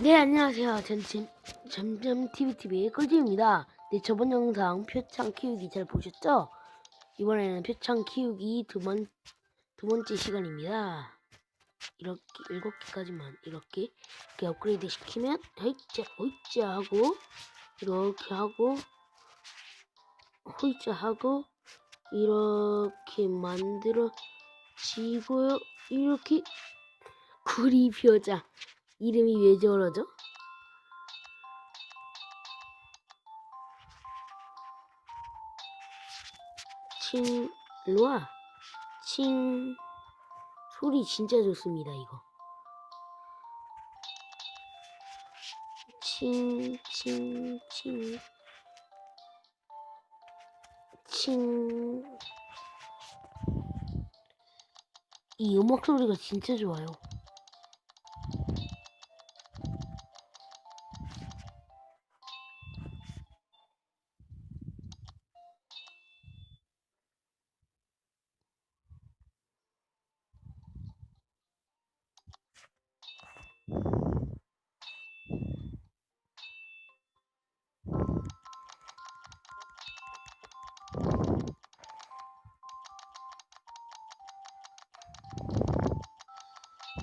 네, 안녕하세요. 전 진, 점점 TVTV의 꿀잼입니다. 네, 저번 영상 표창 키우기 잘 보셨죠? 이번에는 표창 키우기 두 번, 두 번째 시간입니다. 이렇게, 일곱 개까지만 이렇게, 이렇게 업그레이드 시키면, 허이짜, 허이짜 하고, 이렇게 하고, 허이짜 하고, 이렇게 만들어지고요. 이렇게, 구리 표자. 이름이 왜 저러죠? 칭, 일로와. 칭, 소리 진짜 좋습니다, 이거. 칭, 칭, 칭. 칭. 이 음악 소리가 진짜 좋아요.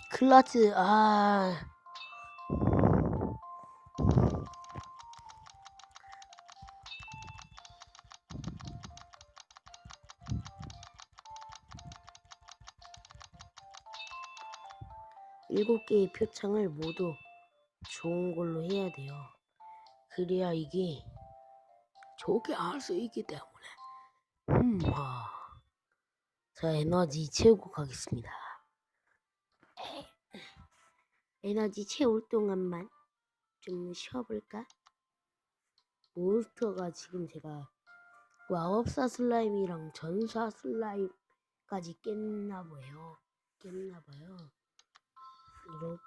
클라스, 아. 일곱 개의 표창을 모두 좋은 걸로 해야 돼요. 그래야 이게 좋게 할수 있기 때문에. 음, 아. 자, 에너지 채우고 가겠습니다. 에너지 채울 동안만 좀 쉬어볼까? 몬스터가 지금 제가 마법사 슬라임이랑 전사 슬라임까지 깼나 봐요. 깼나 봐요. 이렇게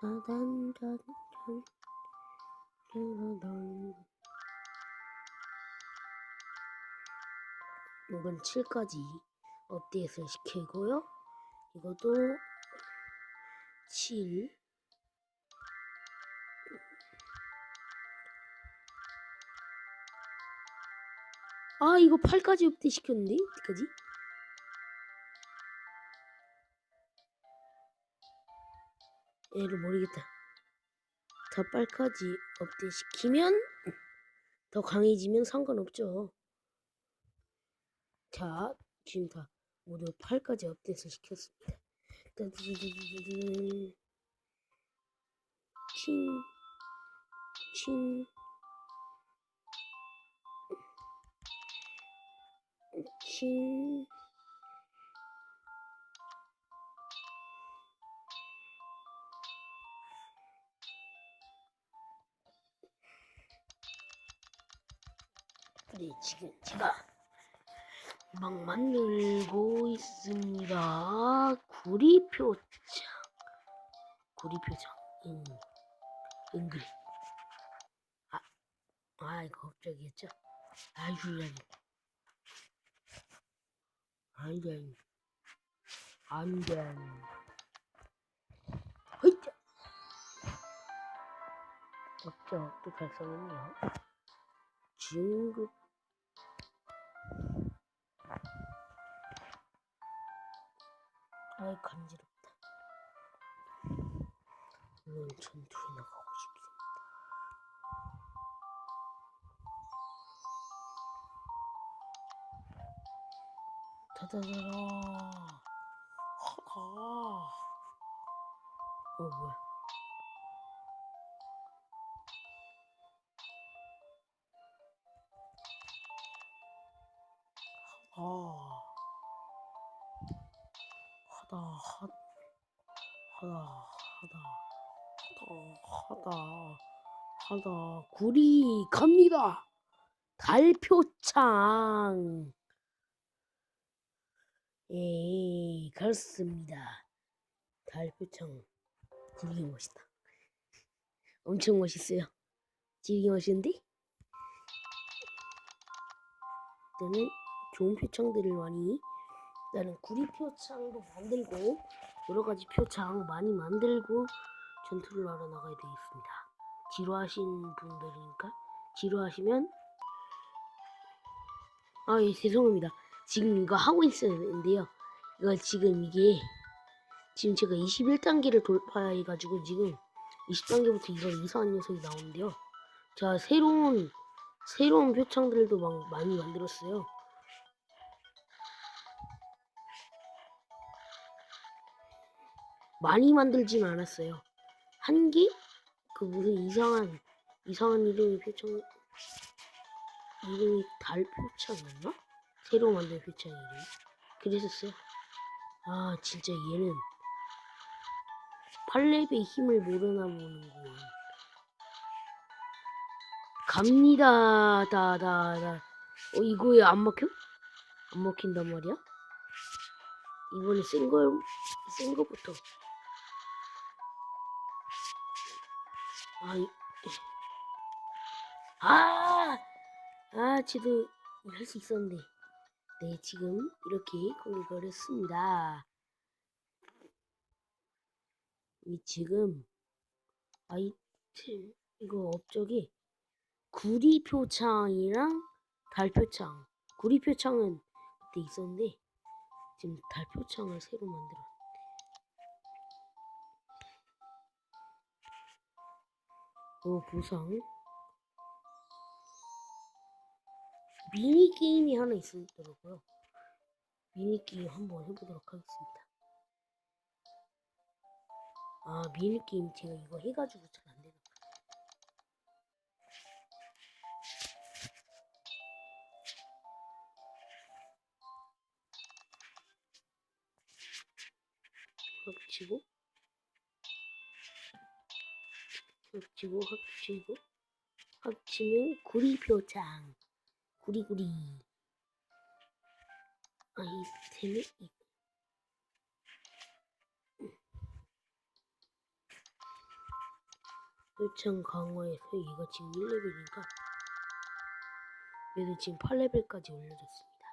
따단단단 따단 이건 7까지 업데이트 시키고요. 이것도 7 아, 이거 8까지 업데이트 시켰는데? 어떡하지? 얘를 모르겠다. 더 8까지 업데이트 시키면 더 강해지면 상관없죠. 자, 지금 다 모두 8까지 업데이트 시켰습니다. 따드드 네, 지금 제가 막 만들고 있습니다. 구리표창. 구리표창. 응. 은글. 아, 아, 이거 갑자기였죠? 아이고, 아이 안 돼. 안 돼. 허이자. 어쩌, 또 달성했네요. 진급. 아이, 간지럽다. 물론 전투에 나가고 싶습니다. 다다다라. 가. 어, 뭐야. 하다, 구리 갑니다. 달표창. 예, 그렇습니다. 달표창 되게 멋있다. 엄청 멋있어요. 되게 멋있는데? 일단은 좋은 표창들을 많이 일단은 구리 표창도 만들고 여러 가지 표창 많이 만들고 전투를 하러 나가야 되겠습니다. 지루하신 분들이니까 지루하시면 아, 예, 죄송합니다. 지금 이거 하고 있었는데요. 이거 지금 이게 지금 제가 21단계를 돌파해가지고 지금 20단계부터 이런 이상한 녀석이 나오는데요. 제가 새로운 새로운 표창들도 막 많이 만들었어요. 많이 만들진 않았어요. 한 개? 그 무슨 이상한 이상한 이름의 표창 이름이 달 표창이었나? 새로 만든 표창 이름. 그랬었어요. 아 진짜 얘는 팔렙의 힘을 모르나 보는구만. 갑니다. 다다다. 어 이거에 안 먹혀? 안 먹힌단 말이야? 이번에 센 걸, 센 거부터. 아, 이, 아, 아, 쟤도 할 수 있었는데. 네, 지금 이렇게 공격을 했습니다. 이 지금 아이템 이거 업적이 구리 표창이랑 달 표창. 구리 표창은 그때 있었는데 지금 달 표창을 새로 만들어. 어 보상. 미니 게임이 하나 있었더라고요. 미니 게임 한번 해보도록 하겠습니다. 아 미니 게임 제가 이거 해가지고 잘 안 되나. 합치고 합치고 합치고 합치면 구리표창. 구리구리. 아 이템이 있 표창 강화해서 얘가 지금 1레벨이니까 얘도 지금 8레벨까지 올려줬습니다.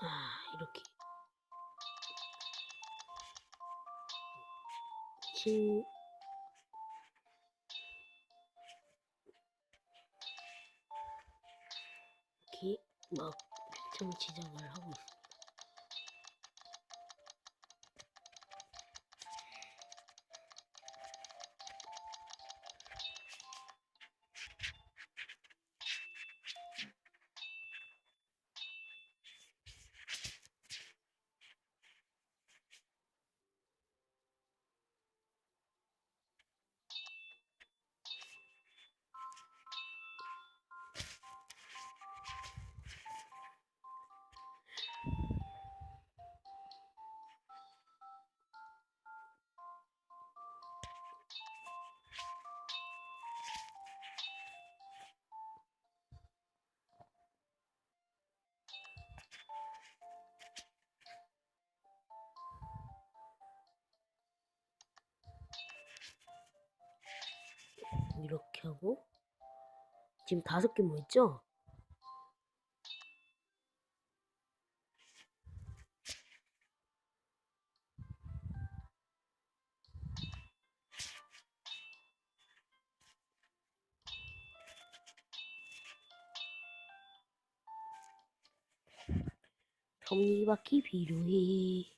아 이렇게. 진 막 표창 지정을 하고 있습니 하고 지금 다섯 개 모였죠? 톱니바퀴 필요해.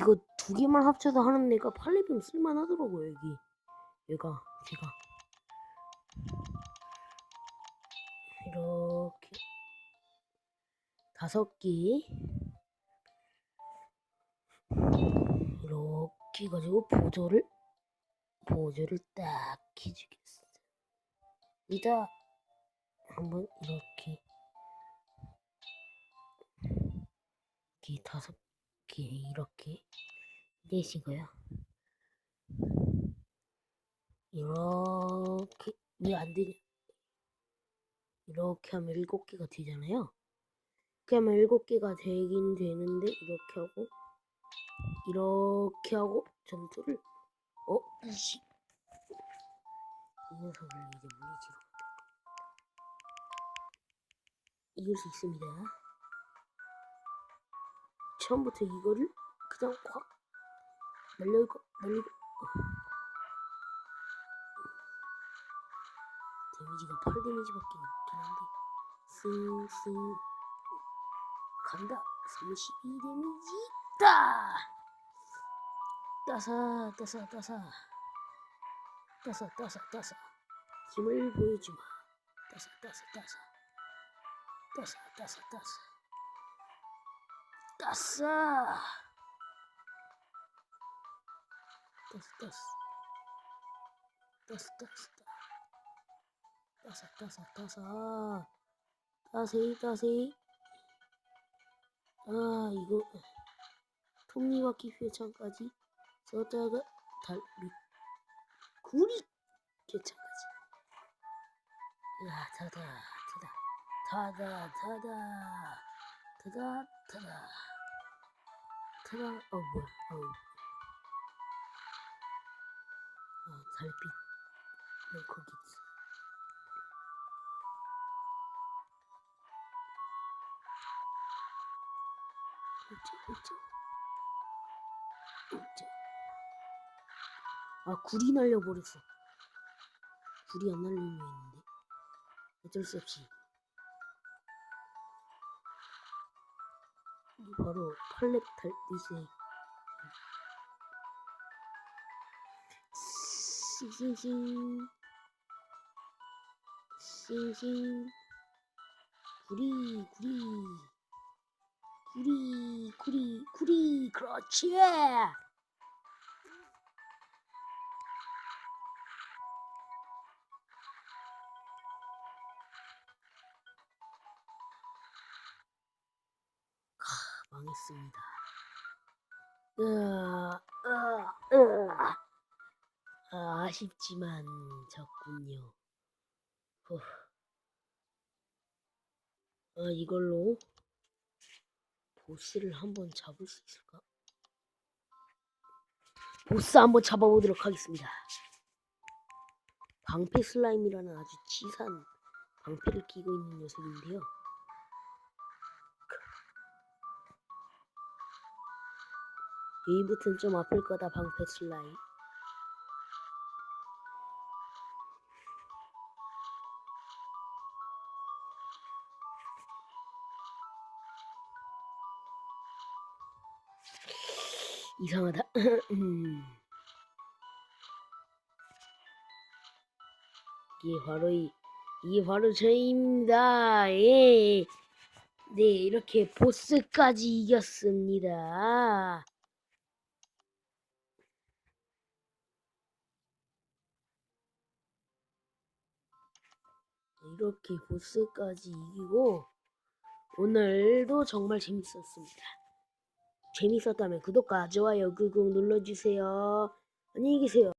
이거 두 개만 합쳐서 하는 애가 팔레비움 쓸만하더라고요 여기. 얘가 제가. 이렇게. 다섯 개. 이렇게 가지고 보조를 보조를 딱 해주겠어 이다 한번 이렇게. 이렇게 개 이렇게 내시고요. 이렇게 왜 안 되냐? 이렇게 하면 일곱 개가 되잖아요. 이렇게 하면 일곱 개가 되긴 되는데 이렇게 하고 이렇게 하고 전투를 어? 이씨 이 녀석을 이제 물리치러 이길 수 있습니다. 처음부터 이거를 그냥 확 날리고 날리고. 어. 데미지가 8 데미지밖에 없긴 한데. 싱싱 간다. 32 데미지. 따! 따사 따사 따사. 따사 따사 따사. 힘을 보여주마. 따사 따사 따사. 따사 따사 따사 떴어. 떴어, 떴어. 떴어, 떴어. 떴어, 떴어, 떴어. 떠세이, 떠세이. 아, 이거. 톱니바퀴 회창까지 써다가 달, 구리 개창까지. 야, 타다, 타다, 타다, 타다. 테라 테라 테라 어 뭐야 어우 어 달빛 넌 거기 있지. 우쭈 우쭈 우쭈 아 굴이 날려버렸어. 굴이 안 날리려 했는데. 어쩔 수 없이. 바로 팔렙 달빛의 싱싱싱. 싱싱. 구리 구리. 구리 구리 구리 그렇지 하, 망했습니다 으아, 으아, 으아. 아, 아쉽지만 졌군요. 후. 아, 이걸로 보스를 한번 잡을 수 있을까? 보스 한번 잡아보도록 하겠습니다. 방패 슬라임이라는 아주 치사한 방패를 끼고 있는 녀석인데요. 여기부터는 좀 아플 거다 방패 슬라임. 이상하다. 음. 이게 바로 이, 이게 바로 저입니다. 예. 네, 이렇게 보스까지 이겼습니다. 이렇게 보스까지 이기고 오늘도 정말 재밌었습니다. 재밌었다면 구독과 좋아요 꾹꾹 눌러주세요. 안녕히 계세요.